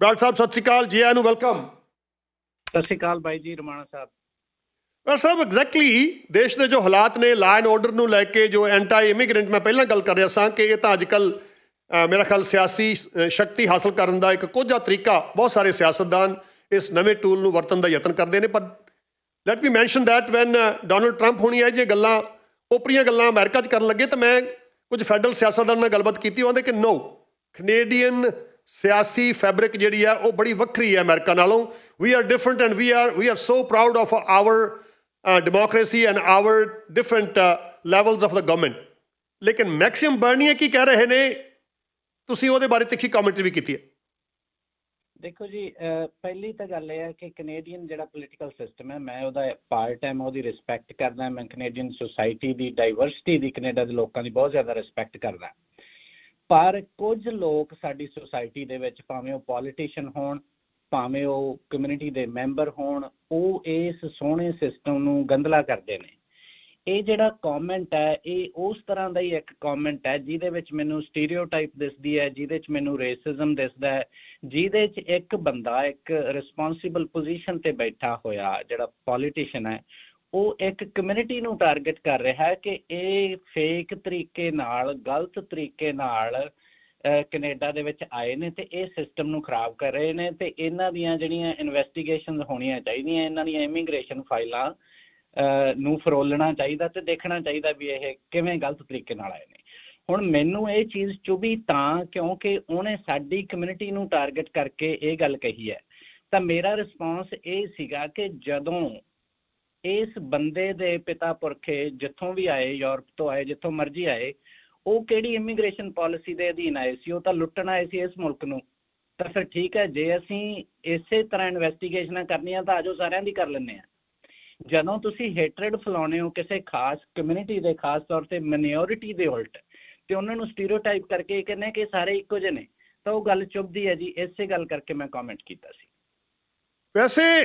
Doctor ਸਾਹਿਬ ਸਤਿ ਸ਼੍ਰੀ ਅਕਾਲ ਜੀ ਆਇਆਂ ਨੂੰ ਵੈਲਕਮ। ਸਤਿ ਸ਼੍ਰੀ ਅਕਾਲ ਬਾਈ ਜੀ ਰਮਾਣਾ ਸਾਹਿਬ। ਡਾਕਟਰ ਸਾਹਿਬ ਐਗਜ਼ੈਕਟਲੀ ਦੇਸ਼ ਦੇ ਜੋ ਹਾਲਾਤ ਨੇ ਲਾ ਐਂਡ ਆਰਡਰ ਨੂੰ ਲੈ ਕੇ ਜੋ ਐਂਟੀ ਇਮੀਗ੍ਰੈਂਟ ਮੈਂ ਪਹਿਲਾਂ ਗੱਲ ਕਰ ਰਿਹਾ ਸਾਂ ਕਿ ਇਹ ਤਾਂ ਅੱਜਕੱਲ ਮੇਰਾ ਖਿਆਲ ਸਿਆਸੀ ਸ਼ਕਤੀ ਹਾਸਲ ਕਰਨ ਦਾ ਇੱਕ ਕੋਝਾ ਤਰੀਕਾ ਬਹੁਤ ਸਾਰੇ ਸਿਆਸਤਦਾਨ ਇਸ ਨਵੇਂ ਟੂਲ ਨੂੰ ਵਰਤਣ ਦਾ ਯਤਨ ਕਰਦੇ ਨੇ ਪਰ let me mention that when Donald Trump ਹੋਣੀ ਹੈ ਜੇ ਗੱਲਾਂ ਓਪਰੀਆਂ ਗੱਲਾਂ ਅਮਰੀਕਾ 'ਚ ਕਰਨ ਲੱਗੇ ਤਾਂ ਮੈਂ ਕੁਝ ਫੈਡਰਲ ਸਿਆਸਤਦਾਨਾਂ ਨਾਲ ਗੱਲਬਾਤ ਕੀਤੀ ਉਹਦੇ ਕਿ ਨੋ ਕੈਨੇਡੀਅਨ ਸਿਆਸੀ ਫੈਬਰਿਕ ਜਿਹੜੀ ਹੈ ਉਹ ਬੜੀ ਵੱਖਰੀ ਹੈ ਅਮਰੀਕਾ ਨਾਲੋਂ। We are different and we are we are so proud of our democracy and our different levels of the government ਲੇਕਿਨ ਮੈਕਸਿਮ ਬਰਨੀਏ ਕੀ ਕਹਿ ਰਹੇ ਨੇ? ਤੁਸੀਂ ਉਹਦੇ ਬਾਰੇ ਤਿੱਖੀ ਕਮੈਂਟਰੀ ਵੀ ਕੀਤੀ ਹੈ। ਦੇਖੋ ਜੀ ਪਹਿਲੀ ਤਾਂ ਗੱਲ ਇਹ ਹੈ ਕਿ ਕੈਨੇਡੀਅਨ ਜਿਹੜਾ ਪੋਲੀਟੀਕਲ ਸਿਸਟਮ ਹੈ, ਮੈਂ ਉਹਦਾ ਪਾਰਟ ਹੈ, ਮੈਂ ਉਹਦੀ ਰਿਸਪੈਕਟ ਕਰਦਾ, ਮੈਂ ਕੈਨੇਡੀਅਨ ਸੋਸਾਇਟੀ ਦੀ ਡਾਈਵਰਸਿਟੀ ਦੀ ਕੈਨੇਡਾ ਦੇ ਲੋਕਾਂ ਦੀ ਬਹੁਤ ਜ਼ਿਆਦਾ ਰਿਸਪੈਕਟ ਕਰਦਾ। ਪਰ ਕੁਝ ਲੋਕ ਸਾਡੀ ਸੋਸਾਇਟੀ ਦੇ ਵਿੱਚ ਭਾਵੇਂ ਉਹ ਪੋਲੀਟੀਸ਼ੀਅਨ ਹੋਣ, ਭਾਵੇਂ ਉਹ ਕਮਿਊਨਿਟੀ ਦੇ ਮੈਂਬਰ ਹੋਣ, ਉਹ ਇਸ ਸੋਹਣੇ ਸਿਸਟਮ ਨੂੰ ਗੰਦਲਾ ਕਰਦੇ ਨੇ। ਇਹ ਜਿਹੜਾ ਕਮੈਂਟ ਹੈ, ਇਹ ਉਸ ਤਰ੍ਹਾਂ ਦਾ ਹੀ ਇੱਕ ਕਮੈਂਟ ਹੈ, ਜਿਹਦੇ ਵਿੱਚ ਮੈਨੂੰ ਸਟੀਰੀਓਟਾਈਪ ਦਿਸਦੀ ਹੈ, ਜਿਹਦੇ ਵਿੱਚ ਮੈਨੂੰ ਰੇਸਿਜ਼ਮ ਦਿਸਦਾ ਹੈ, ਜਿਹਦੇ 'ਚ ਇੱਕ ਬੰਦਾ ਇੱਕ ਰਿਸਪੌਂਸਿਬਲ ਪੋਜੀਸ਼ਨ ਤੇ ਬੈਠਾ ਹੋਇਆ ਜਿਹੜਾ ਪੋਲੀਟੀਸ਼ੀਅਨ ਹੈ ਉਹ ਇੱਕ ਕਮਿਊਨਿਟੀ ਨੂੰ ਟਾਰਗੇਟ ਕਰ ਰਿਹਾ ਹੈ ਕਿ ਇਹ ਫੇਕ ਤਰੀਕੇ ਨਾਲ ਗਲਤ ਤਰੀਕੇ ਨਾਲ ਅਹ, ਕੈਨੇਡਾ ਦੇ ਵਿੱਚ ਆਏ ਨੇ ਤੇ ਇਹ ਸਿਸਟਮ ਨੂੰ ਖਰਾਬ ਕਰ ਰਹੇ ਨੇ ਤੇ ਇਹਨਾਂ ਦੀਆਂ ਜਿਹੜੀਆਂ ਇਨਵੈਸਟੀਗੇਸ਼ਨਸ ਹੋਣੀਆਂ ਚਾਹੀਦੀਆਂ ਇਹਨਾਂ ਦੀਆਂ ਇਮੀਗ੍ਰੇਸ਼ਨ ਫਾਈਲਾਂ ਅਹ, ਨੂੰ ਫਰੋਲਣਾ ਚਾਹੀਦਾ ਤੇ ਦੇਖਣਾ ਚਾਹੀਦਾ ਵੀ ਇਹ ਕਿਵੇਂ ਗਲਤ ਤਰੀਕੇ ਨਾਲ ਆਏ ਨੇ। ਹੁਣ ਮੈਨੂੰ ਇਹ ਚੀਜ਼ ਚੁਭੀ ਤਾਂ ਕਿਉਂਕਿ ਉਹਨੇ ਸਾਡੀ ਕਮਿਊਨਿਟੀ ਨੂੰ ਟਾਰਗੇਟ ਕਰਕੇ ਇਹ ਗੱਲ ਕਹੀ ਹੈ। ਤਾਂ ਮੇਰਾ ਰਿਸਪਾਂਸ ਇਹ ਸੀਗਾ ਕਿ ਜਦੋਂ ਇਸ ਬੰਦੇ ਦੇ ਪਿਤਾ ਪੁਰਖੇ ਜਿੱਥੋਂ ਵੀ ਆਏ, ਯੂਰਪ ਤੋਂ ਆਏ, ਜਿੱਥੋਂ ਮਰਜ਼ੀ ਆਏ, ਉਹ ਕਿਹੜੀ ਇਮੀਗ੍ਰੇਸ਼ਨ ਪਾਲਿਸੀ ਦੇ ਅਧੀਨ ਆਏ ਸੀ? ਉਹ ਤਾਂ ਲੁੱਟਣ ਆਏ ਸੀ ਇਸ ਮੁਲਕ ਨੂੰ। ਤਾਂ ਫਿਰ ਠੀਕ ਹੈ, ਜੇ ਅਸੀਂ ਇਸੇ ਤਰ੍ਹਾਂ ਇਨਵੈਸਟੀਗੇਸ਼ਨਾਂ ਕਰਨੀਆਂ ਤਾਂ ਆਜੋ ਸਾਰਿਆਂ ਦੀ ਕਰ ਲੈਂਦੇ ਆ ਜਦੋਂ ਤੁਸੀਂ ਹੇਟਰਡ ਫਲਾਉਣੇ ਹੋ ਕਿਸੇ ਖਾਸ ਕਮਿਊਨਿਟੀ ਦੇ, ਖਾਸ ਤੌਰ ਤੇ ਮਿਨੋਰਿਟੀ ਦੇ ਉਲਟ, ਤੇ ਉਹਨਾਂ ਨੂੰ ਸਟੀਰੀਓਟਾਈਪ ਕਰਕੇ ਇਹ ਕਹਿੰਦੇ ਕਿ ਸਾਰੇ ਇੱਕੋ ਜਿਹੇ ਨੇ, ਤਾਂ ਉਹ ਗੱਲ ਚੁੱਭਦੀ ਹੈ ਜੀ। ਇਸੇ ਗੱਲ ਕਰਕੇ ਮੈਂ ਕਮੈਂਟ ਕੀਤਾ ਸੀ। ਵੈਸੇ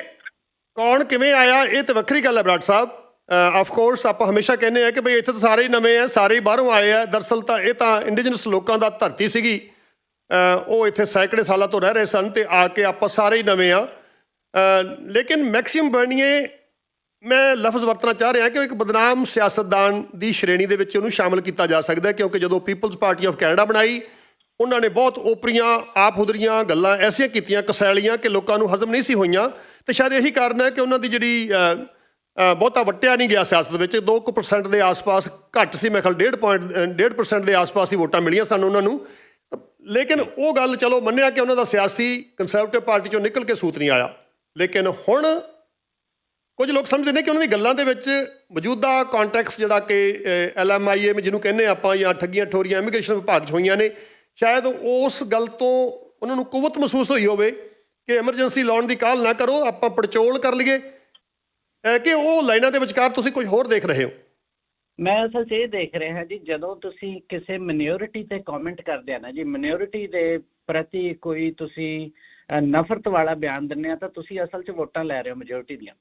ਕੌਣ ਕਿਵੇਂ ਆਇਆ, ਇਹ ਤਾਂ ਵੱਖਰੀ ਗੱਲ ਹੈ ਬਰਾੜ ਸਾਹਿਬ। ਆਫ ਕੋਰਸ ਆਪਾਂ ਹਮੇਸ਼ਾ ਕਹਿੰਦੇ ਆ ਕਿ ਭਈ ਇੱਥੇ ਤਾਂ ਸਾਰੇ ਹੀ ਨਵੇਂ ਆ, ਸਾਰੇ ਹੀ ਬਾਹਰੋਂ ਆਏ ਆ। ਦਰਸਲ ਤਾਂ ਇਹ ਤਾਂ ਇੰਡੀਜਨਸ ਲੋਕਾਂ ਦਾ ਧਰਤੀ ਸੀਗੀ। ਉਹ ਇੱਥੇ ਸੈਂਕੜੇ ਸਾਲਾਂ ਤੋਂ ਰਹਿ ਰਹੇ ਸਨ ਤੇ ਆ ਕੇ ਆਪਾਂ ਸਾਰੇ ਹੀ ਨਵੇਂ ਆ। ਲੇਕਿਨ ਮੈਕਸਿਮ ਬਰਨੀਏ, ਮੈਂ ਲਫ਼ਜ਼ ਵਰਤਣਾ ਚਾਹ ਰਿਹਾ ਕਿ ਉਹ ਇੱਕ ਬਦਨਾਮ ਸਿਆਸਤਦਾਨ ਦੀ ਸ਼੍ਰੇਣੀ ਦੇ ਵਿੱਚ ਉਹਨੂੰ ਸ਼ਾਮਲ ਕੀਤਾ ਜਾ ਸਕਦਾ ਕਿਉਂਕਿ ਜਦੋਂ ਪੀਪਲਜ਼ ਪਾਰਟੀ ਆਫ ਕੈਨੇਡਾ ਬਣਾਈ, ਉਹਨਾਂ ਨੇ ਬਹੁਤ ਓਪਰੀਆਂ ਆਪ ਹੁਦਰੀਆਂ ਗੱਲਾਂ ਐਸੀਆਂ ਕੀਤੀਆਂ, ਕਸੈਲੀਆਂ ਕਿ ਲੋਕਾਂ ਨੂੰ ਹਜ਼ਮ ਨਹੀਂ ਸੀ ਹੋਈਆਂ। ਤੇ ਸ਼ਾਇਦ ਇਹੀ ਕਾਰਨ ਹੈ ਕਿ ਉਹਨਾਂ ਦੀ ਜਿਹੜੀ ਬਹੁਤਾ ਵਟਿਆ ਨਹੀਂ ਗਿਆ ਸਿਆਸਤ ਵਿੱਚ। 2% ਦੇ ਆਸ-ਪਾਸ ਘੱਟ ਸੀ ਮੇਰੇ ਖਿਆਲ 1.5 1.5% ਦੇ ਆਸ-ਪਾਸ ਹੀ ਵੋਟਾਂ ਮਿਲੀਆਂ ਸਨ ਉਹਨਾਂ ਨੂੰ। ਲੇਕਿਨ ਉਹ ਗੱਲ ਚਲੋ ਮੰਨਿਆ ਕਿ ਉਹਨਾਂ ਦਾ ਸਿਆਸੀ ਕੰਸਰਵੇਟਿਵ ਪਾਰਟੀ ਚੋਂ ਨਿਕਲ ਕੇ ਸੂਤ ਨਹੀਂ ਆਇਆ। ਲੇਕਿਨ ਹੁਣ ਕੁਝ ਲੋਕ ਸਮਝਦੇ ਨੇ ਕਿ ਉਹਨਾਂ ਦੀ ਗੱਲਾਂ ਦੇ ਵਿੱਚ ਮੌਜੂਦਾ ਕੰਟੈਕਸਟ ਜਿਹੜਾ ਕਿ ਐਲਐਮਆਈਏ ਜਿਹਨੂੰ ਕਹਿੰਦੇ ਆਪਾਂ, ਜਾਂ ਠੱਗੀਆਂ ਠੋਰੀਆਂ ਇਮੀਗ੍ਰੇਸ਼ਨ ਵਿਭਾਗ 'ਚ ਹੋਈਆਂ ਨੇ, ਸ਼ਾਇਦ ਉਸ ਗੱਲ ਤੋਂ ਉਹਨਾਂ ਨੂੰ ਕੁਵਤ ਮਹਿਸੂਸ ਹੋਈ ਹੋਵੇ। ਕਿ ਐਮਰਜੈਂਸੀ ਲਾਉਣ ਦੀ ਕਾਲ ਨਾ ਕਰੋ, ਆਪਾਂ ਪੜਚੋਲ ਕਰ ਲਈਏ। ਕਿ ਉਹ ਲਾਈਨਾਂ ਦੇ ਵਿਚਕਾਰ ਤੁਸੀਂ ਕੁਝ ਹੋਰ ਦੇਖ ਰਹੇ ਹੋ? ਮੈਂ ਅਸਲ 'ਚ ਇਹ ਦੇਖ ਰਿਹਾ ਜੀ, ਜਦੋਂ ਤੁਸੀਂ ਕਿਸੇ ਮਿਨੋਰਿਟੀ ਤੇ ਕਮੈਂਟ ਕਰਦੇ ਆ ਨਾ ਜੀ ਮਿਨੋਰਿਟੀ ਦੇ ਪ੍ਰਤੀ ਕੋਈ ਤੁਸੀਂ ਨਫ਼ਰਤ ਵਾਲਾ ਬਿਆਨ ਦਿੰਦੇ ਆ, ਤਾਂ ਤੁਸੀਂ ਅਸਲ 'ਚ ਵੋਟਾਂ ਲੈ ਰਹੇ ਹੋ ਮੈਜੋਰਿਟੀ ਦੀਆਂ।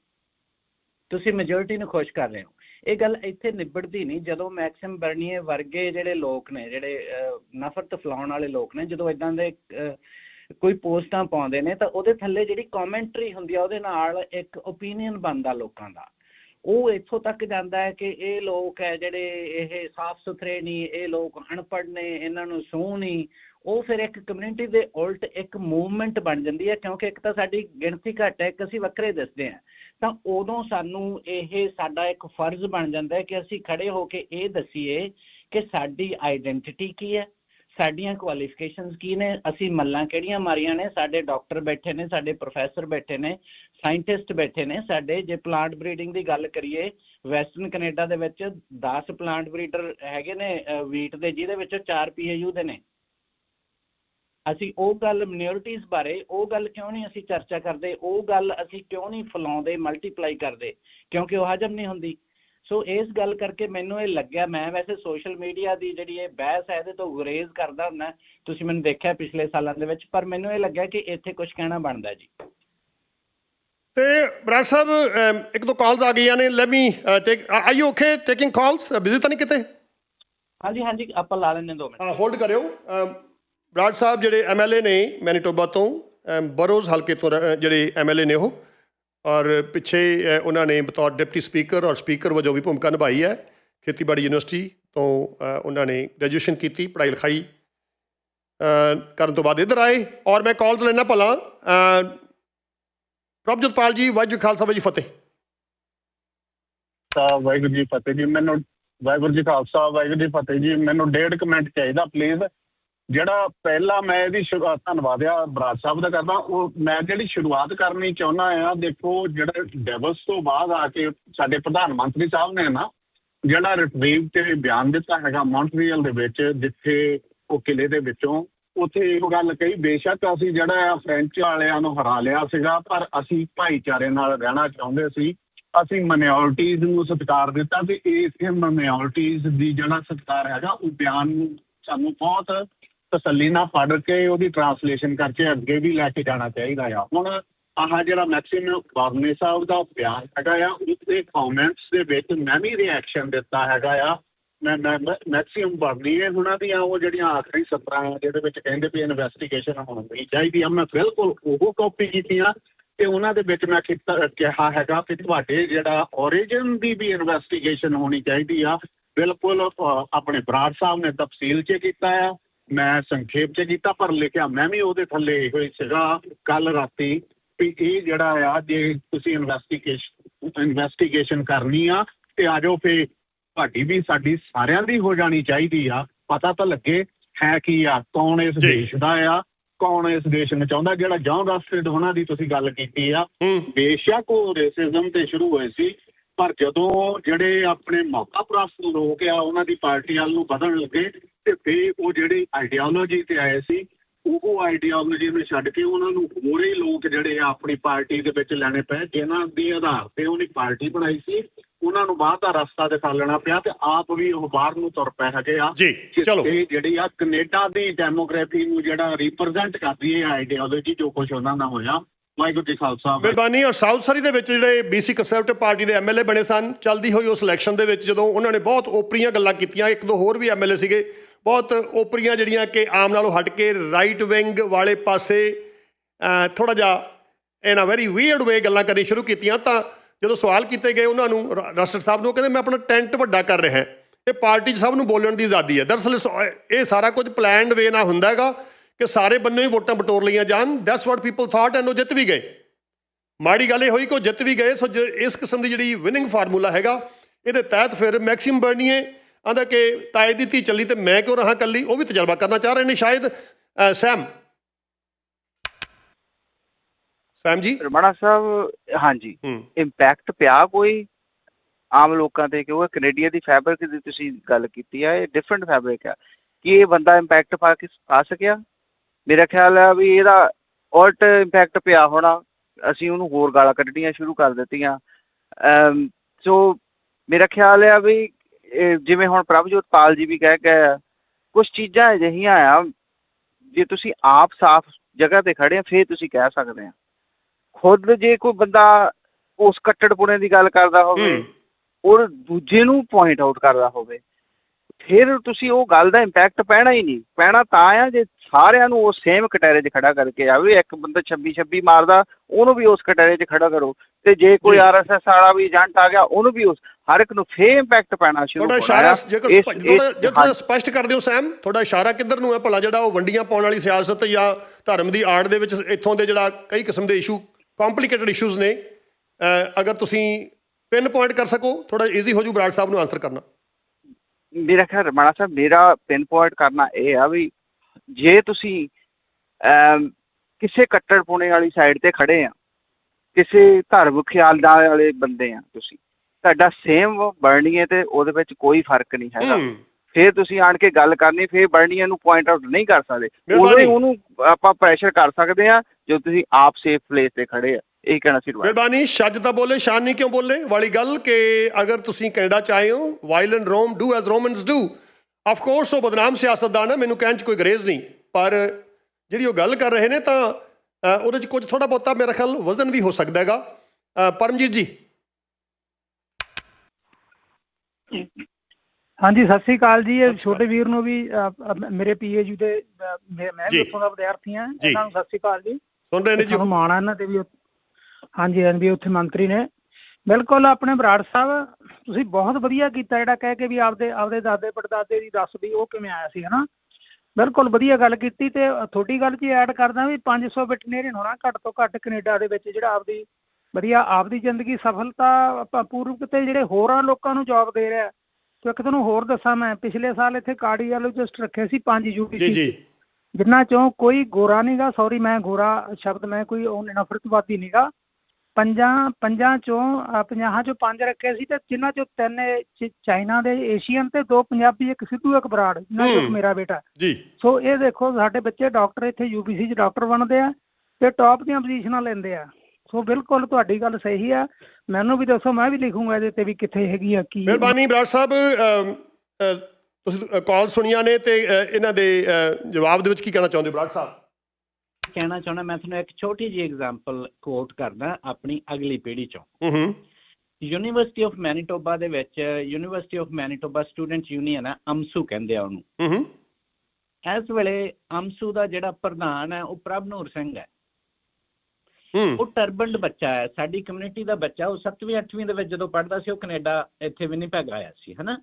ਤੁਸੀਂ ਮੈਜੋਰਿਟੀ ਨੂੰ ਖੁਸ਼ ਕਰ ਰਹੇ ਹੋ। ਇਹ ਗੱਲ ਇੱਥੇ ਨਿਬੜਦੀ ਨਹੀਂ। ਜਦੋਂ ਮੈਕਸਿਮ ਬਰਨੀਏ ਵਰਗੇ ਜਿਹੜੇ ਲੋਕ ਨੇ, ਜਿਹੜੇ ਨਫ਼ਰਤ ਫੈਲਾਉਣ ਵਾਲੇ ਲੋਕ ਨੇ, ਜਦੋਂ ਇਦਾਂ ਦੇ ਕੋਈ ਪੋਸਟਾਂ ਪਾਉਂਦੇ ਨੇ ਤਾਂ ਉਹਦੇ ਥੱਲੇ ਜਿਹੜੀ ਕਮੈਂਟਰੀ ਹੁੰਦੀ ਆ, ਉਹਦੇ ਨਾਲ ਇੱਕ ਓਪੀਨੀਅਨ ਬਣਦਾ ਲੋਕਾਂ ਦਾ। ਉਹ ਇੱਥੋਂ ਤੱਕ ਜਾਂਦਾ ਹੈ ਕਿ ਇਹ ਲੋਕ ਹੈ ਜਿਹੜੇ ਇਹ ਸਾਫ਼ ਸੁਥਰੇ ਨਹੀਂ ਇਹ ਲੋਕ ਅਨਪੜ੍ਹ ਨੇ, ਇਹਨਾਂ ਨੂੰ ਸੂਹ ਨਹੀਂ ਉਹ ਫਿਰ ਇੱਕ ਕਮਿਊਨਿਟੀ ਦੇ ਉਲਟ ਇੱਕ ਮੂਵਮੈਂਟ ਬਣ ਜਾਂਦੀ ਹੈ, ਕਿਉਂਕਿ ਇੱਕ ਤਾਂ ਸਾਡੀ ਗਿਣਤੀ ਘੱਟ ਹੈ, ਇੱਕ ਅਸੀਂ ਵੱਖਰੇ ਦਿਸਦੇ ਹਾਂ। ਤਾਂ ਉਦੋਂ ਸਾਨੂੰ ਇਹ ਸਾਡਾ ਇੱਕ ਫਰਜ਼ ਬਣ ਜਾਂਦਾ ਹੈ ਕਿ ਅਸੀਂ ਖੜੇ ਹੋ ਕੇ ਇਹ ਦਸੀਏ ਕਿ ਸਾਡੀ ਆਈਡੈਂਟੀਟੀ ਕੀ ਹੈ। ਸਾਡੀਆਂ ਕੁਆਲੀਫਿਕੇਸ਼ਨਸ ਕੀ ਨੇ? ਅਸੀਂ ਮੱਲਾਂ ਕਿਹੜੀਆਂ ਮਾਰੀਆਂ ਨੇ? ਸਾਡੇ ਡਾਕਟਰ ਬੈਠੇ ਨੇ, ਸਾਡੇ ਪ੍ਰੋਫੈਸਰ ਬੈਠੇ ਨੇ ਸਾਇੰਟਿਸਟ ਬੈਠੇ ਨੇ। ਸਾਡੇ ਜੇ ਪਲਾਂਟ ਬਰੀਡਿੰਗ ਦੀ ਗੱਲ ਕਰੀਏ ਵੈਸਟਰਨ ਕੈਨੇਡਾ ਦੇ ਵਿੱਚ 10 ਪਲਾਂਟ ਬਰੀਡਰ ਹੈਗੇ ਨੇ ਵੀਟ ਦੇ, ਜਿਹਦੇ ਵਿੱਚੋਂ 4 ਪੀਏਯੂ ਦੇ ਨੇ। ਅਸੀਂ ਉਹ ਗੱਲ ਮਿਨੋਰਿਟੀਜ਼ ਬਾਰੇ, ਉਹ ਗੱਲ ਕਿਉਂ ਨਹੀਂ ਅਸੀਂ ਚਰਚਾ ਕਰਦੇ? ਉਹ ਗੱਲ ਅਸੀਂ ਕਿਉਂ ਨਹੀਂ ਫੈਲਾਉਂਦੇ ਮਲਟੀਪਲਾਈ ਕਰਦੇ? ਕਿਉਂਕਿ ਉਹ ਹਜਮ ਨਹੀਂ ਹੁੰਦੀ। ਸੋ ਇਸ ਗੱਲ ਕਰਕੇ ਮੈਨੂੰ ਇਹ ਲੱਗਿਆ ਮੈਂ ਵੈਸੇ ਸੋਸ਼ਲ ਮੀਡੀਆ ਦੀ ਜਿਹੜੀ ਇਹ ਬਹਿਸ ਹੈ ਇਹਦੇ ਤੋਂ ਗੁਰੇਜ਼ ਕਰਦਾ ਹੁੰਦਾ। ਤੁਸੀਂ ਮੈਨੂੰ ਦੇਖਿਆ ਪਿਛਲੇ ਸਾਲਾਂ ਦੇ ਵਿੱਚ ਪਰ ਮੈਨੂੰ ਇਹ ਲੱਗਿਆ ਕਿ ਇੱਥੇ ਕੁਝ ਕਹਿਣਾ ਬਣਦਾ ਜੀ। ਤੇ ਬਰਾੜ ਸਾਹਿਬ ਇੱਕ ਦੋ ਕਾਲਸ ਆ ਗਈਆਂ ਨੇ। Let me take are you okay taking calls busy ਤਾਂ ਨਹੀਂ ਕਿਤੇ? ਹਾਂਜੀ ਹਾਂਜੀ ਆਪਾਂ ਲਾ ਲੈਂਦੇ ਹਾਂ ਦੋ ਮਿੰਟ। ਹੋਲਡ ਕਰਿਓ। ਬਰਾੜ ਸਾਹਿਬ ਜਿਹੜੇ ਐਮਐਲਏ ਨੇ ਮੈਨੀਟੋਬਾ ਤੋਂ ਬਰੋਜ਼ ਹਲਕੇ ਤੋਂ ਜਿਹੜੇ ਐਮਐਲਏ ਨੇ ਉਹ ਔਰ ਪਿੱਛੇ ਉਹਨਾਂ ਨੇ ਬਤੌਰ ਡਿਪਟੀ ਸਪੀਕਰ ਔਰ ਸਪੀਕਰ ਵਜੋਂ ਵੀ ਭੂਮਿਕਾ ਨਿਭਾਈ ਹੈ। ਖੇਤੀਬਾੜੀ ਯੂਨੀਵਰਸਿਟੀ ਤੋਂ ਉਹਨਾਂ ਨੇ ਗ੍ਰੈਜੂਏਸ਼ਨ ਕੀਤੀ ਪੜ੍ਹਾਈ ਲਿਖਾਈ ਕਰਨ ਤੋਂ ਬਾਅਦ ਇੱਧਰ ਆਏ। ਔਰ ਮੈਂ ਕਾਲਸ ਲੈਣਾ ਭਲਾ ਅ, ਪ੍ਰਭਜੋਤਪਾਲ ਜੀ ਵਾਹਿਗੁਰੂ ਖਾਲਸਾ ਵਾਹਿਗੁਰੂ ਜੀ ਫਤਿਹ। ਤਾਂ ਵਾਹਿਗੁਰੂ ਜੀ ਫਤਿਹ ਜੀ ਮੈਨੂੰ ਵਾਹਿਗੁਰੂ ਜੀ ਖਾਲਸਾ ਵਾਹਿਗੁਰੂ ਜੀ ਫਤਿਹ ਜੀ ਮੈਨੂੰ ਡੇਢ ਕਮੈਂਟ ਚਾਹੀਦਾ ਪਲੀਜ਼ ਜਿਹੜਾ ਪਹਿਲਾ ਮੈਂ ਇਹਦੀ ਸ਼ੁਰੂ- ਧੰਨਵਾਦ ਆ, ਬਰਾੜ ਸਾਹਿਬ ਦਾ ਕਰਦਾ। ਉਹ ਮੈਂ ਜਿਹੜੀ ਸ਼ੁਰੂਆਤ ਕਰਨੀ ਚਾਹੁੰਦਾ ਆ, ਦੇਖੋ ਜਿਹੜਾ ਡੈਵਸ ਤੋਂ ਬਾਅਦ ਆ ਕੇ ਸਾਡੇ ਪ੍ਰਧਾਨ ਮੰਤਰੀ ਸਾਹਿਬ ਨੇ ਨਾ, ਜਿਹੜਾ ਰਿਟਰੀਵ ਤੇ ਬਿਆਨ ਦਿੱਤਾ ਹੈਗਾ ਮੌਂਟਰੀਅਲ ਦੇ ਵਿੱਚ, ਜਿੱਥੇ ਉਹ ਕਿਲੇ ਦੇ ਵਿੱਚੋਂ, ਉੱਥੇ ਇਹ ਗੱਲ ਕਹੀ, ਬੇਸ਼ੱਕ ਅਸੀਂ ਜਿਹੜਾ ਆ ਫ੍ਰੈਂਚ ਵਾਲਿਆਂ ਨੂੰ ਹਰਾ ਲਿਆ ਸੀਗਾ, ਪਰ ਅਸੀਂ ਭਾਈਚਾਰੇ ਨਾਲ ਰਹਿਣਾ ਚਾਹੁੰਦੇ ਸੀ। ਅਸੀਂ ਮਾਈਨੋਰਟੀਜ਼ ਨੂੰ ਸਤਿਕਾਰ ਦਿੱਤਾ ਤੇ ਇਸ ਮਾਈਨੋਰਟੀਜ਼ ਦੀ ਜਿਹੜਾ ਸਤਿਕਾਰ ਹੈਗਾ, ਉਹ ਬਿਆਨ ਨੂੰ ਸਾਨੂੰ ਬਹੁਤ ਤਸੱਲੀ ਨਾਲ ਪੜ੍ਹ ਕੇ ਉਹਦੀ ਟਰਾਂਸਲੇਸ਼ਨ ਕਰਕੇ ਅੱਗੇ ਵੀ ਲੈ ਕੇ ਜਾਣਾ ਚਾਹੀਦਾ ਆ। ਹੁਣ ਆਹ ਜਿਹੜਾ ਮੈਕਸਿਮ ਬਾਗਨੇ ਸਾਹਿਬ ਦਾ ਬਿਆਨ ਹੈਗਾ ਆ ਉਹਦੇ ਕਮੈਂਟਸ ਦੇ ਵਿੱਚ ਮੈਂ ਵੀ ਰਿਐਕਸ਼ਨ ਦਿੱਤਾ ਹੈਗਾ ਆ। ਮੈਂ ਮੈਂ ਮੈਕਸਿਮ ਬਾਗਨੀ ਉਹਨਾਂ ਦੀਆਂ ਉਹ ਜਿਹੜੀਆਂ ਆਖਰੀ ਸਤਰਾਂ ਜਿਹਦੇ ਵਿੱਚ ਕਹਿੰਦੇ ਵੀ ਇਨਵੈਸਟੀਗੇਸ਼ਨ ਹੋਣੀ ਚਾਹੀਦੀ ਆ। ਮੈਂ ਬਿਲਕੁਲ ਉਹ ਕਾਪੀ ਕੀਤੀਆਂ ਤੇ ਉਹਨਾਂ ਦੇ ਵਿੱਚ ਮੈਂ ਕਿਹਾ ਹੈਗਾ ਕਿ ਤੁਹਾਡੇ ਜਿਹੜਾ origin ਦੀ ਵੀ ਇਨਵੈਸਟੀਗੇਸ਼ਨ ਹੋਣੀ ਚਾਹੀਦੀ ਆ। ਬਿਲਕੁਲ ਆਪਣੇ ਬਰਾੜ ਸਾਹਿਬ ਨੇ ਤਫਸੀਲ 'ਚ ਕੀਤਾ ਆ। ਮੈਂ ਸੰਖੇਪ 'ਚ ਕੀਤਾ ਪਰ ਲਿਖਿਆ ਮੈਂ ਵੀ ਉਹਦੇ ਥੱਲੇ ਇਹੋ ਹੀ ਸੀਗਾ ਕੱਲ ਰਾਤੀ ਵੀ ਇਹ ਜਿਹੜਾ ਆ ਜੇ ਤੁਸੀਂ ਇਨਵੈਸਟੀਗੇਸ਼ਨ ਇਨਵੈਸਟੀਗੇਸ਼ਨ ਕਰਨੀ ਆ ਤੇ ਆ ਜਾਓ ਫੇ ਤੁਹਾਡੀ ਵੀ ਸਾਡੀ ਸਾਰਿਆਂ ਦੀ ਹੋ ਜਾਣੀ ਚਾਹੀਦੀ ਆ। ਪਤਾ ਤਾਂ ਲੱਗੇ ਹੈ ਕੀ ਆ ਕੌਣ ਇਸ। ਦੇਸ਼ ਦਾ ਆ ਕੌਣ ਇਸ ਦੇਸ਼ ਨੂੰ ਚਾਹੁੰਦਾ ਜਿਹੜਾ ਜੌਨ ਰਸਟਡ ਉਹਨਾਂ ਦੀ ਤੁਸੀਂ ਗੱਲ ਕੀਤੀ ਆ। ਬੇਸ਼ੱਕ ਉਹ ਰੇਸਿਜ਼ਮ ਤੇ ਸ਼ੁਰੂ ਹੋਏ ਸੀ ਪਰ ਜਦੋਂ ਜਿਹੜੇ ਆਪਣੇ ਮੌਕਾ ਪ੍ਰਸਤ ਲੋਕ ਆ ਉਹਨਾਂ ਦੀ ਪਾਰਟੀ ਵੱਲ ਨੂੰ ਵਧਣ ਲੱਗੇ ਤੇ ਫੇ ਉਹ ਜਿਹੜੀ ਆਈਡੀਓਲੋਜੀ ਤੇ ਆਏ ਸੀ ਉਹ ਆਈਡੀਓਲੋਜੀ ਨੂੰ ਛੱਡ ਕੇ ਉਹਨਾਂ ਨੂੰ ਹੋਰ ਹੀ ਲੋਕ ਜਿਹੜੇ ਆ ਆਪਣੀ ਪਾਰਟੀ ਦੇ ਵਿੱਚ ਲੈਣੇ ਪਏ ਜਿਨ੍ਹਾਂ ਦੇ ਆਧਾਰ ਤੇ ਉਹਨੇ ਪਾਰਟੀ ਬਣਾਈ ਸੀ ਉਹਨਾਂ ਨੂੰ ਬਾਹਰ ਦਾ ਰਸਤਾ ਦਿਖਾ ਲੈਣਾ ਪਿਆ ਤੇ ਆਪ ਵੀ ਉਹ ਬਾਹਰ ਨੂੰ ਤੁਰ ਪਏ ਹੈਗੇ ਆ। ਜੀ ਚਲੋ। ਇਹ ਜਿਹੜੀ ਆ ਕੈਨੇਡਾ ਦੀ ਡੈਮੋਗ੍ਰਾਫੀ ਨੂੰ ਜਿਹੜਾ ਰਿਪਰੈਜ਼ੈਂਟ ਕਰਦੀ ਹੈ ਆਈਡੀਓਲੋਜੀ ਜੋ ਕੁਝ ਉਹਨਾਂ ਨਾਲ ਹੋਇਆ। ਵਾਹਿਗੁਰੂ ਜੀ ਖਾਲਸਾ ਮਿਹਰਬਾਨੀ ਔਰ ਸਾਊਥ ਸਰੀ ਦੇ ਵਿੱਚ ਜਿਹੜੇ ਬੀਸੀ ਕੰਸਰਵੇਟਿਵ ਪਾਰਟੀ ਦੇ ਐਮਐਲਏ ਬਣੇ ਸਨ ਚਲਦੀ ਹੋਈ ਉਸ ਇਲੈਕਸ਼ਨ ਦੇ ਵਿੱਚ ਜਦੋਂ ਉਹਨਾਂ ਨੇ ਬਹੁਤ ਓਪਰੀਆਂ ਗੱਲਾਂ ਕੀਤੀਆਂ ਇੱਕ ਦੋ ਹੋਰ ਵੀ ਐਮਐਲਏ ਸੀਗੇ। ਬਹੁਤ ਓਪਰੀਆਂ ਜਿਹੜੀਆਂ ਕਿ ਆਮ ਨਾਲੋਂ ਹਟ ਕੇ ਰਾਈਟ ਵਿੰਗ ਵਾਲੇ ਪਾਸੇ ਥੋੜਾ ਜਿਹਾ ਇਨ ਅ ਵੈਰੀ ਵੀਅਰਡ ਵੇ ਗੱਲਾਂ ਕਰਨੀ ਸ਼ੁਰੂ ਕੀਤੀਆਂ। ਤਾਂ ਜਦੋਂ ਸਵਾਲ ਕੀਤੇ ਗਏ, ਉਹਨਾਂ ਨੂੰ ਰ- ਰਾਸ਼ਟਰ ਸਾਹਿਬ ਨੂੰ ਕਹਿੰਦੇ, ਮੈਂ ਆਪਣਾ ਟੈਂਟ ਵੱਡਾ ਕਰ ਰਿਹਾ ਇਹ ਪਾਰਟੀ 'ਚ ਸਭ ਨੂੰ ਬੋਲਣ ਦੀ ਆਜ਼ਾਦੀ ਹੈ। ਦਰਅਸਲ ਇਸ- ਇਹ ਸਾਰਾ ਕੁਝ ਪਲਾਨਡ ਵੇ ਨਾਲ ਹੁੰਦਾ ਹੈਗਾ ਕਿ ਸਾਰੇ ਬੰਨੇ ਹੀ ਵੋਟਾਂ ਬਟੋਰ ਲਈਆਂ ਜਾਣ। That's what people thought and ਉਹ ਜਿੱਤ ਵੀ ਗਏ। ਮਾੜੀ ਗੱਲ ਇਹ ਹੋਈ ਕਿ ਉਹ ਜਿੱਤ ਵੀ ਗਏ। ਸੋ ਜ- ਇਸ ਕਿਸਮ ਦੀ ਜਿਹੜੀ ਵਿਨਿੰਗ ਫਾਰਮੂਲਾ ਹੈਗਾ, ਇਹਦੇ ਤਹਿਤ ਫਿਰ ਮੈਕਸਿਮ ਬਰਨੀਏ ਆਂਦਾ ਕਿ ਤਾਏ ਦੀ ਧੀ ਚੱਲੀ ਤੇ ਮੈਂ ਕਿਉਂ ਰਹਾ ਕੱਲੀ? ਉਹ ਵੀ ਤਜਰਬਾ ਕਰਨਾ ਚਾਹ ਰਹੇ ਨੇ ਸ਼ਾਇਦ। ਸੈਮ। ਸੈਮ ਜੀ? ਰਮਣਾ ਸਾਹਿਬ ਹਾਂਜੀ। ਇੰਪੈਕਟ ਪਿਆ ਕੋਈ ਆਮ ਲੋਕਾਂ ਤੇ? ਕਿਉਂਕਿ ਕੈਨੇਡੀਆ ਦੀ ਫੈਬਰਿਕ ਦੀ ਤੁਸੀਂ ਗੱਲ ਕੀਤੀ ਆ ਇਹ ਡਿਫਰੈਂਟ ਫੈਬਰਿਕ ਆ। ਕੀ ਇਹ ਬੰਦਾ ਇੰਪੈਕਟ ਪਾ ਕੇ ਆ ਸਕਿਆ? ਮੇਰਾ ਖਿਆਲ ਆ ਵੀ ਇਹਦਾ ਉਲਟ ਇੰਪੈਕਟ ਪਿਆ ਹੋਣਾ। ਅਸੀਂ ਉਹਨੂੰ ਹੋਰ ਗਾਲਾਂ ਕੱਢਣੀਆਂ ਸ਼ੁਰੂ ਕਰ ਦਿੱਤੀਆਂ। ਸੋ ਮੇਰਾ ਖਿਆਲ ਆ ਵੀ ਇਹ ਜਿਵੇਂ ਹੁਣ ਪ੍ਰਭਜੋਤ ਪਾਲ ਜੀ ਵੀ ਕਹਿ ਗਏ ਆ ਕੁਝ ਚੀਜ਼ਾਂ ਅਜਿਹੀਆਂ ਆ ਜੇ ਤੁਸੀਂ ਆਪ ਸਾਫ਼ ਜਗ੍ਹਾ ਤੇ ਖੜੇ ਆ ਫੇਰ ਤੁਸੀਂ ਕਹਿ ਸਕਦੇ ਆ। ਖੁਦ ਜੇ ਕੋਈ ਬੰਦਾ ਉਸ ਕੱਟੜਪੁਣੇ ਦੀ ਗੱਲ ਕਰਦਾ ਹੋਵੇ ਔਰ ਦੂਜੇ ਨੂੰ ਪੁਆਇੰਟ ਆਊਟ ਕਰਦਾ ਹੋਵੇ ਫਿਰ ਤੁਸੀਂ ਉਹ ਗੱਲ ਦਾ ਇੰਪੈਕਟ ਪੈਣਾ ਹੀ ਨਹੀਂ। ਪੈਣਾ ਤਾਂ ਆ ਜੇ ਸਾਰਿਆਂ ਨੂੰ ਉਸ ਸੇਮ ਕਟਹਿਰੇ 'ਚ ਖੜਾ ਕਰਕੇ ਆਵੇ ਇੱਕ ਬੰਦਾ 26 26 ਮਾਰਦਾ ਉਹਨੂੰ ਵੀ ਉਸ ਕਟਹਿਰੇ 'ਚ ਖੜਾ ਕਰੋ। ਤੇ ਜੇ ਕੋਈ। ਆਰਐਸਐਸ ਵਾਲਾ ਵੀ ਏਜੰਟ ਆ ਗਿਆ ਉਹਨੂੰ ਵੀ ਉਸ ਹਰ ਇੱਕ ਨੂੰ ਫੇਰ ਇੰਪੈਕਟ ਪੈਣਾ ਸ਼ੁਰੂ ਇਸ਼ਾਰਾ ਆ। ਜੇਕਰ ਇਸ- ਸਪ- ਥੋੜ੍ਹਾ- ਇਸ- ਜੇ ਤੁਸੀਂ ਸਪਸ਼ਟ ਕਰ ਦਿਓ ਸੈਮ ਤੁਹਾਡਾ ਇਸ਼ਾਰਾ ਕਿੱਧਰ ਨੂੰ ਹੈ ਭਲਾ ਜਿਹੜਾ ਉਹ ਵੰਡੀਆਂ ਪਾਉਣ ਵਾਲੀ ਸਿਆਸਤ ਜਾਂ ਧਰਮ ਦੀ ਆੜ ਦੇ ਵਿੱਚ ਇੱਥੋਂ ਦੇ ਜਿਹੜਾ ਕਈ ਕਿਸਮ ਦੇ ਇਸ਼ੂ ਕੰਪਲਿਕੇਟਡ ਇਸ਼ੂਜ਼ ਨੇ। ਅਗਰ ਤੁਸੀਂ ਪਿਨ ਪੁਆਇੰਟ ਕਰ ਸਕੋ ਥੋੜਾ ਈਜ਼ੀ ਹੋ ਜੂ ਬਰਾੜ ਸਾਹਿਬ ਨੂੰ ਆਨਸਰ ਕਰਨਾ। ਮੇਰਾ ਖਿਆਲ ਰਮਾਣਾ ਸਾਹਿਬ ਮੇਰਾ ਪਿਨ ਪੁਆਇੰਟ ਕਰਨਾ ਇਹ ਆ ਵੀ ਜੇ ਤੁਸੀਂ ਕਿਸੇ ਕੱਟੜਪੁਣੇ ਵਾਲੀ ਸਾਈਡ ਤੇ ਖੜੇ ਆ ਕਿਸੇ ਧਰਮ ਖਿਆਲ ਵਾਲੇ ਬੰਦੇ ਆ ਤੁਸੀਂ ਤੁਹਾਡਾ ਸੇਮ ਬਰਨੀਏ ਤੇ ਉਹਦੇ ਵਿੱਚ ਕੋਈ ਫ਼ਰਕ ਨਹੀਂ ਹੈਗਾ। ਹੂੰ। ਫਿਰ ਤੁਸੀਂ ਆਣ ਕੇ ਗੱਲ ਕਰਨੀ ਫਿਰ ਬਰਨੀਏ ਨੂੰ ਪੁਆਇੰਟ ਆਊਟ ਨਹੀਂ ਕਰ ਸਕਦੇ। ਉਦੋਂ। ਹੀ ਉਹਨੂੰ ਆਪਾਂ ਪ੍ਰੈਸ਼ਰ ਕਰ ਸਕਦੇ ਆ ਜਦੋਂ ਤੁਸੀਂ ਆਪ ਸੇਫ ਪਲੇਸ ਤੇ ਖੜੇ ਆ। ਇਹ ਕਹਿਣਾ ਸੀ ਮਿਹਰਬਾਨੀ ਛੱਜ ਤਾਂ ਬੋਲੇ ਸ਼ਾਨ ਨਹੀਂ ਕਿਉਂ ਬੋਲੇ? ਵਾਲੀ ਗੱਲ ਕਿ ਅਗਰ ਤੁਸੀਂ ਕੈਨੇਡਾ ਚ ਆਏ ਹੋ while and Rome do as Romans do of course ਉਹ ਬਦਨਾਮ ਸਿਆਸਤਦਾਨ ਹੈ ਮੈਨੂੰ ਕਹਿਣ ਚ ਕੋਈ ਗਰੇਜ਼ ਨਹੀਂ। ਪਰ ਜਿਹੜੀ ਉਹ ਗੱਲ ਕਰ ਰਹੇ ਨੇ ਤਾਂ ਉਹਦੇ ਚ ਕੁਝ ਥੋੜਾ ਬਹੁਤਾ ਮੇਰਾ ਖਿਆਲ ਵਜ਼ਨ ਵੀ ਹੋ ਸਕਦਾ ਹੈਗਾ। ਪਰਮਜੀਤ ਜੀ। ਹਾਂਜੀ ਸਤਿ ਸ੍ਰੀ ਅਕਾਲ ਜੀ ਇਹ ਛੋਟੇ ਵੀਰ ਨੂੰ ਵੀ ਮੇਰੇ ਪੀਏਯੂ ਦੇ ਮੈਂ ਵੀ। ਉੱਥੋਂ ਦਾ ਵਿਦਿਆਰਥੀ ਹਾਂ। ਇਹਨਾਂ ਨੂੰ ਸਤਿ ਸ੍ਰੀ ਅਕਾਲ ਜੀ। ਸੁਣ ਰਹੇ ਨੇ ਜੀ? ਮਾਣ ਇਹਨਾਂ ਤੇ ਵੀ ਹਾਂਜੀ ਵੀ ਉੱਥੇ ਮੰਤਰੀ ਨੇ। ਬਿਲਕੁਲ ਆਪਣੇ ਬਰਾੜ ਸਾਹਿਬ ਤੁਸੀਂ ਬਹੁਤ ਵਧੀਆ ਕੀਤਾ ਜਿਹੜਾ ਕਹਿ ਕੇ ਵੀ ਆਪਦੇ ਆਪਦੇ ਦਾਦੇ ਪੜਦਾਦੇ ਦੀ ਦੱਸ ਵੀ ਉਹ ਕਿਵੇਂ ਆਇਆ ਸੀ ਹਨਾ? ਬਿਲਕੁਲ ਵਧੀਆ ਗੱਲ ਕੀਤੀ ਤੇ ਤੁਹਾਡੀ ਗੱਲ 'ਚ ਐਡ ਕਰਦਾ ਵੀ 500 ਵੈਟਨੇਰੀਅਨ ਹੋਣਾ ਘੱਟ ਤੋਂ ਘੱਟ ਕੈਨੇਡਾ ਦੇ ਵਿੱਚ ਜਿਹੜਾ ਆਪਦੀ ਵਧੀਆ ਆਪਦੀ ਜ਼ਿੰਦਗੀ ਸਫਲਤਾ ਆਪਾਂ ਪੂਰਵਕ ਤੇ ਜਿਹੜੇ ਹੋਰਾਂ ਲੋਕਾਂ ਨੂੰ ਜੌਬ ਦੇ ਰਿਹਾ। ਤੇ ਇੱਕ ਤੁਹਾਨੂੰ ਹੋਰ ਦੱਸਾਂ ਮੈਂ ਪਿਛਲੇ ਸਾਲ ਇੱਥੇ ਕਾਰਡੀਓਲੋਜਿਸਟ ਰੱਖੇ ਸੀ ਪੰਜ ਯੂਪੀਸੀ ਜੀ ਜਿਨ੍ਹਾਂ ਚੋਂ ਕੋਈ ਗੋਰਾ ਨਹੀਂਗਾ ਸੌਰੀ ਮੈਂ ਗੋਰਾ ਸ਼ਬਦ ਮੈਂ ਕੋਈ ਉਹ ਨਫ਼ਰਤਵਾਦੀ ਨਹੀਂਗਾ ਪੰਜਾਂ ਪੰਜਾਂ ਚੋਂ ਅਹ, ਪੰਜਾਹਾਂ ਚੋਂ ਪੰਜ ਰੱਖੇ ਸੀ ਤੇ ਜਿਨ੍ਹਾਂ ਚੋਂ ਤਿੰਨ ਚਾਈਨਾ ਦੇ ਏਸ਼ੀਅਨ ਤੇ ਦੋ ਪੰਜਾਬੀ ਇੱਕ ਸਿੱਧੂ ਇੱਕ ਬਰਾੜ ਜਿਨ੍ਹਾਂ ਚੋਂ। ਮੇਰਾ ਬੇਟਾ। ਜੀ। ਸੋ ਇਹ ਦੇਖੋ ਸਾਡੇ ਬੱਚੇ ਡਾਕਟਰ ਇੱਥੇ ਯੂਬੀਸੀ 'ਚ ਡਾਕਟਰ ਬਣਦੇ ਆ ਤੇ ਟੌਪ ਦੀਆਂ ਪੋਜੀਸ਼ਨਾਂ ਲੈਂਦੇ ਆ। ਸੋ ਬਿਲਕੁਲ ਤੁਹਾਡੀ ਗੱਲ ਸਹੀ ਆ। ਮੈਨੂੰ ਵੀ ਦੱਸੋ ਮੈਂ ਵੀ ਲਿਖੂੰਗਾ ਇਹਦੇ ਤੇ ਵੀ ਕਿੱਥੇ ਹੈਗੀ ਆ ਕੀ ਮਿਹਰਬਾਨੀ ਬਰਾੜ ਸਾਹਿਬ ਤੁਸੀਂ ਕਾਲ ਸੁਣੀਆਂ ਨੇ ਤੇ ਇਹਨਾਂ ਦੇ ਜਵਾਬ ਦੇ ਵਿੱਚ ਕੀ ਕਹਿਣਾ ਚਾਹੁੰਦੇ ਬਰਾੜ ਸਾਹਿਬ? ਕਹਿਣਾ ਚਾਹੁੰਦਾ ਮੈਂ ਤੁਹਾਨੂੰ ਇੱਕ ਛੋਟੀ ਜਿਹੀ ਐਗਜ਼ਾਮਪਲ ਕੋਟ ਕਰਦਾ ਆਪਣੀ ਅਗਲੀ ਪੀੜ੍ਹੀ ਚੋਂ। ਹੂੰ ਹੂੰ। ਯੂਨੀਵਰਸਿਟੀ ਆਫ ਮੈਨੀਟੋਬਾ ਦੇ ਵਿੱਚ University of Manitoba student union ਹੈ ਅਮਸੂ ਕਹਿੰਦੇ ਆ ਉਹਨੂੰ। ਹੂੰ ਹੂੰ। ਇਸ ਵੇਲੇ ਅਮਸੂ ਦਾ ਜਿਹੜਾ ਪ੍ਰਧਾਨ ਹੈ ਉਹ ਪ੍ਰਭਨੂਰ ਸਿੰਘ ਹੂੰ। ਉਹ ਟਰਬਨਡ ਬੱਚਾ ਹੈ, ਸਾਡੀ ਕਮਿਊਨਿਟੀ ਦਾ ਬੱਚਾ, ਉਹ 7ਵੀਂ 8ਵੀਂ ਦੇ ਵਿੱਚ ਜਦੋਂ ਪੜ੍ਹਦਾ ਸੀ, ਉਹ ਕੈਨੇਡਾ ਇੱਥੇ ਵਿਨੀਪੈਗ ਆਇਆ ਸੀ, ਹਨਾ?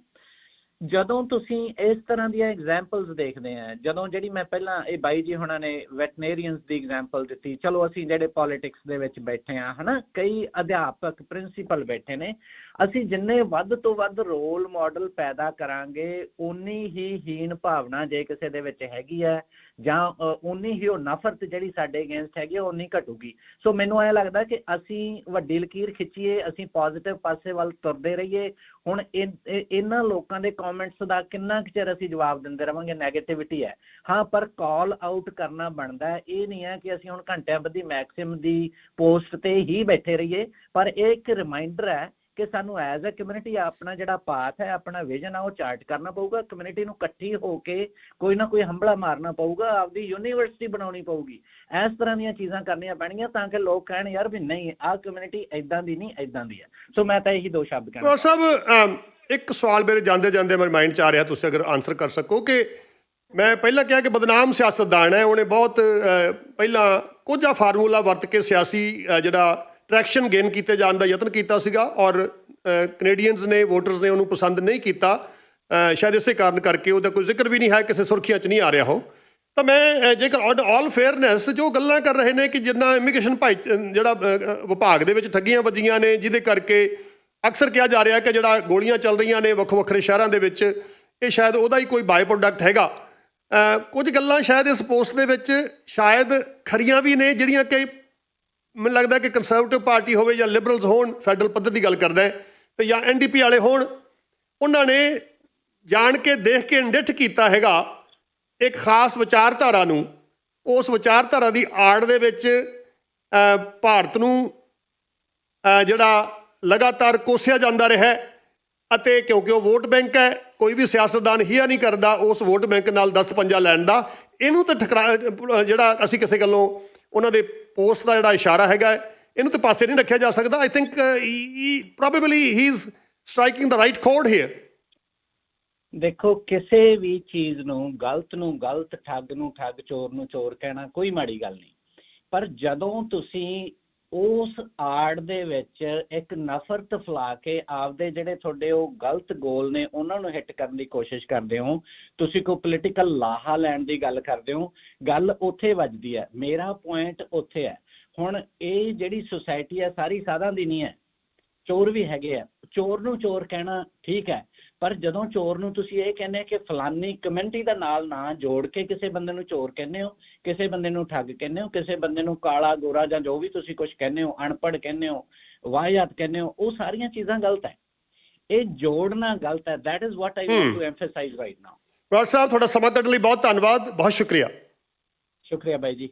ਜਦੋਂ ਤੁਸੀਂ ਇਸ ਤਰ੍ਹਾਂ ਦੀਆਂ ਐਗਜ਼ਾਮਪਲਸ ਦੇਖਦੇ ਆ, ਜਦੋਂ ਜਿਹੜੀ ਮੈਂ ਪਹਿਲਾਂ, ਇਹ ਬਾਈ ਜੀ ਹੁਣਾਂ ਨੇ ਵੈਟਨੇਰੀਅਨਸ ਦੀ ਐਗਜ਼ਾਮਪਲ ਦਿੱਤੀ, ਚਲੋ ਅਸੀਂ ਜਿਹੜੇ ਪੋਲਿਟਿਕਸ ਦੇ ਵਿੱਚ ਬੈਠੇ ਆ, ਹਨਾ? ਕਈ ਅਧਿਆਪਕ ਪ੍ਰਿੰਸੀਪਲ ਬੈਠੇ ਨੇ ਅਸੀਂ ਜਿੰਨੇ ਵੱਧ ਤੋਂ ਵੱਧ ਰੋਲ ਮਾਡਲ ਪੈਦਾ ਕਰਾਂਗੇ ਉਨੀ ਹੀ ਹੀਣ ਭਾਵਨਾ ਜੇ ਕਿਸੇ ਦੇ ਵਿੱਚ ਹੈਗੀ ਹੈ ਜਾਂ ਉਨੀ ਹੀ ਉਹ ਨਫ਼ਰਤ ਜਿਹੜੀ ਸਾਡੇ ਅਗੇਂਸਟ ਹੈਗੀ ਹੈ, ਉਨੀ ਘਟੂਗੀ। ਸੋ ਮੈਨੂੰ ਐ ਲੱਗਦਾ ਕਿ ਅਸੀਂ ਵੱਡੀ ਲਕੀਰ ਖਿੱਚੀਏ ਅਸੀਂ ਪੋਜ਼ਿਟਿਵ ਪਾਸੇ ਵੱਲ ਤੁਰਦੇ ਰਹੀਏ। ਹੁਣ ਇਹਨਾਂ ਲੋਕਾਂ ਦੇ ਕਮੈਂਟਸ ਦਾ ਕਿੰਨਾ ਕੁ ਚਿਰ ਅਸੀਂ ਜਵਾਬ ਦਿੰਦੇ ਰਵਾਂਗੇ? 네ਗੇਟਿਵਿਟੀ ਹੈ। ਹਾਂ ਪਰ ਕਾਲ ਆਊਟ ਕਰਨਾ ਬਣਦਾ ਇਹ ਨਹੀਂ ਹੈ ਕਿ ਅਸੀਂ ਹੁਣ ਘੰਟਿਆਂ ਬੱਧੀ ਮੈਕਸਿਮ ਦੀ ਪੋਸਟ ਤੇ ਹੀ ਬੈਠੇ ਰਹੀਏ ਪਰ ਇਹ ਇੱਕ ਰਿਮਾਈਂਡਰ ਹੈ ਕਿ ਸਾਨੂੰ ਐਜ਼ ਅ ਕਮਿਊਨਿਟੀ ਆਪਣਾ ਜਿਹੜਾ ਪਾਥ ਹੈ, ਆਪਣਾ ਵਿਜ਼ਨ ਆ, ਉਹ ਚਾਰਟ ਕਰਨਾ ਪਊਗਾ। ਕਮਿਊਨਿਟੀ ਨੂੰ ਇਕੱਠੀ ਹੋ ਕੇ ਕੋਈ ਨਾ ਕੋਈ ਹੰਬਲਾ ਮਾਰਨਾ ਪਊਗਾ, ਆਪਦੀ ਯੂਨੀਵਰਸਿਟੀ ਬਣਾਉਣੀ ਪਊਗੀ। ਇਸ ਤਰ੍ਹਾਂ ਦੀਆਂ ਚੀਜ਼ਾਂ ਕਰਨੀਆਂ ਪੈਣਗੀਆਂ ਤਾਂ ਕਿ ਲੋਕ ਕਹਿਣ, ਯਾਰ ਵੀ ਨਹੀਂ, ਆਹ ਕਮਿਊਨਿਟੀ ਐਦਾਂ ਦੀ ਨਹੀਂ ਐਦਾਂ ਦੀ ਹੈ। ਸੋ ਮੈਂ ਤਾਂ ਇਹੀ ਦੋ ਸ਼ਬਦ ਕਹਿਣਾ ਬਰਾੜ ਸਾਹਿਬ ਇੱਕ ਸਵਾਲ ਮੇਰੇ ਜਾਂਦੇ ਜਾਂਦੇ ਮੇਰੇ ਮਾਈਂਡ 'ਚ ਆ ਰਿਹਾ, ਤੁਸੀਂ ਅਗਰ ਆਨਸਰ ਕਰ ਸਕੋ ਕਿ ਮੈਂ ਪਹਿਲਾਂ ਕਿਹਾ ਕਿ ਬਦਨਾਮ ਸਿਆਸਤਦਾਨ ਹੈ, ਉਹਨੇ ਬਹੁਤ ਪਹਿਲਾਂ ਕੁਝ ਆ ਫਾਰਮੂਲਾ ਵਰਤ ਕੇ ਸਿਆਸੀ ਜਿਹੜਾ ਟਰੈਕਸ਼ਨ ਗੇਨ ਕੀਤੇ ਜਾਣ ਦਾ ਯਤਨ ਕੀਤਾ ਸੀਗਾ ਔਰ ਕੈਨੇਡੀਅਨਸ ਨੇ ਵੋਟਰਸ ਨੇ ਉਹਨੂੰ ਪਸੰਦ ਨਹੀਂ ਕੀਤਾ। ਸ਼ਾਇਦ ਇਸੇ ਕਾਰਨ ਕਰਕੇ ਉਹਦਾ ਕੋਈ ਜ਼ਿਕਰ ਵੀ ਨਹੀਂ ਹੈ, ਕਿਸੇ ਸੁਰਖੀਆਂ 'ਚ ਨਹੀਂ ਆ ਰਿਹਾ ਹੋ ਤਾਂ ਮੈਂ ਜੇਕਰ ਆਲ ਫੇਅਰਨੈਸ ਜੋ ਗੱਲਾਂ ਕਰ ਰਹੇ ਨੇ ਕਿ ਜਿੰਨਾ ਇਮੀਗ੍ਰੇਸ਼ਨ ਭਾਈ ਜਿਹੜਾ ਵਿਭਾਗ ਦੇ ਵਿੱਚ ਠੱਗੀਆਂ ਵੱਜੀਆਂ ਨੇ, ਜਿਹਦੇ ਕਰਕੇ ਅਕਸਰ ਕਿਹਾ ਜਾ ਰਿਹਾ ਕਿ ਜਿਹੜਾ ਗੋਲੀਆਂ ਚੱਲ ਰਹੀਆਂ ਨੇ ਵੱਖ ਵੱਖਰੇ ਸ਼ਹਿਰਾਂ ਦੇ ਵਿੱਚ, ਇਹ ਸ਼ਾਇਦ ਉਹਦਾ ਹੀ ਕੋਈ ਬਾਈ ਪ੍ਰੋਡਕਟ ਹੈਗਾ ਕੁਝ ਗੱਲਾਂ ਸ਼ਾਇਦ ਇਸ ਪੋਸਟ ਦੇ ਵਿੱਚ ਸ਼ਾਇਦ ਖਰੀਆਂ ਵੀ ਨੇ, ਜਿਹੜੀਆਂ ਕਿ ਮੈਨੂੰ ਲੱਗਦਾ ਕਿ ਕੰਸਰਵੇਟਿਵ ਪਾਰਟੀ ਹੋਵੇ ਜਾਂ ਲਿਬਰਲਸ ਹੋਣ ਫੈਡਰਲ ਪੱਧਰ ਦੀ ਗੱਲ ਕਰਦਾ ਹੈ, ਤੇ ਜਾਂ ਐਨਡੀਪੀ ਵਾਲੇ ਹੋਣ, ਉਹਨਾਂ ਨੇ ਜਾਣ ਕੇ, ਦੇਖ ਕੇ ਨਿੱਠ ਕੀਤਾ ਹੈਗਾ ਇੱਕ ਖਾਸ ਵਿਚਾਰਧਾਰਾ ਨੂੰ। ਉਸ ਵਿਚਾਰਧਾਰਾ ਦੀ ਆੜ ਦੇ ਵਿੱਚ ਭਾਰਤ ਨੂੰ ਜਿਹੜਾ ਲਗਾਤਾਰ ਕੋਸਿਆ ਜਾਂਦਾ ਰਿਹਾ ਅਤੇ ਕਿਉਂਕਿ ਉਹ ਵੋਟ ਬੈਂਕ ਹੈ, ਕੋਈ ਵੀ ਸਿਆਸਤਦਾਨ ਹੀਆ ਨਹੀਂ ਕਰਦਾ ਉਸ ਵੋਟ ਬੈਂਕ ਨਾਲ ਦਸਤ ਪੰਜਾ ਲੈਣ ਦਾ। ਇਹਨੂੰ ਤਾਂ ਠਕਰਾ ਜਿਹੜਾ ਅਸੀਂ ਕਿਸੇ ਗੱਲੋਂ ਉਹਨਾਂ ਦੇ ਪੋਸਟ ਦਾ ਜਿਹੜਾ ਇਸ਼ਾਰਾ ਹੈਗਾ ਇਹਨੂੰ ਤਾਂ ਪਾਸੇ ਨਹੀਂ ਰੱਖਿਆ ਜਾ ਸਕਦਾ। I think probably he is striking the right code here ਦੇਖੋ, ਕਿਸੇ ਵੀ ਚੀਜ਼ ਨੂੰ, ਗਲਤ ਨੂੰ, ਗਲਤ ਠੱਗ ਨੂੰ, ਠੱਗ ਚੋਰ ਨੂੰ ਚੋਰ ਕਹਿਣਾ ਕੋਈ ਮਾੜੀ ਗੱਲ ਨਹੀਂ। ਪਰ ਜਦੋਂ ਤੁਸੀਂ ਉਸ ਆੜ ਦੇ ਵਿੱਚ ਇੱਕ ਨਫ਼ਰਤ ਫਲਾ ਕੇ ਆਪਦੇ ਜਿਹੜੇ ਤੁਹਾਡੇ ਉਹ ਗਲਤ ਗੋਲ ਨੇ ਉਹਨਾਂ ਨੂੰ ਹਿੱਟ ਕਰਨ ਦੀ ਕੋਸ਼ਿਸ਼ ਕਰਦੇ ਹੋ। ਤੁਸੀਂ ਕੋਈ ਪੋਲੀਟੀਕਲ ਲਾਹਾ ਲੈਣ ਦੀ ਗੱਲ ਕਰਦੇ ਹੋ। ਗੱਲ ਉੱਥੇ ਵੱਜਦੀ ਹੈ। ਮੇਰਾ ਪੁਆਇੰਟ ਉੱਥੇ ਹੈ। ਹੁਣ ਇਹ ਜਿਹੜੀ ਸੁਸਾਇਟੀ ਹੈ, ਸਾਰੀ ਸਾਧਾਂ ਦੀ ਨਹੀਂ ਹੈ। ਚੋਰ ਵੀ ਹੈਗੇ ਆ। ਚੋਰ ਨੂੰ ਚੋਰ ਕਹਿਣਾ ਠੀਕ ਹੈ। ਪਰ ਜਦੋਂ ਚੋਰ ਨੂੰ ਤੁਸੀਂ ਇਹ ਕਹਿੰਦੇ ਕਿ ਫਲਾਨੀ ਕਮਿਊਨਿਟੀ ਦਾ ਨਾਲ ਨਾ ਜੋੜ ਕੇ ਕਿਸੇ ਬੰਦੇ ਨੂੰ ਚੋਰ ਕਹਿੰਦੇ ਹੋ ਕਿਸੇ ਬੰਦੇ ਨੂੰ ਠੱਗ ਕਹਿੰਦੇ ਹੋ ਕਿਸੇ ਬੰਦੇ ਨੂੰ ਕਾਲਾ ਗੋਰਾ ਜਾਂ ਜੋ ਵੀ ਤੁਸੀਂ ਕੁਝ ਕਹਿੰਦੇ ਹੋ ਅਨਪੜ੍ਹ ਕਹਿੰਦੇ ਹੋ ਵਾਹਿਯਾਤ ਕਹਿੰਦੇ ਹੋ ਉਹ ਸਾਰੀਆਂ ਚੀਜ਼ਾਂ ਗਲਤ ਹੈ। ਇਹ ਜੋੜਨਾ ਗਲਤ ਹੈ। That is what i want to emphasize right now ਰਾਜ ਸਾਹਿਬ ਤੁਹਾਡਾ ਸਮਾਂ ਕੱਢਣ ਲਈ ਬਹੁਤ ਧੰਨਵਾਦ। ਬਹੁਤ ਸ਼ੁਕਰੀਆ। ਸ਼ੁਕਰੀਆ ਬਾਈ ਜੀ।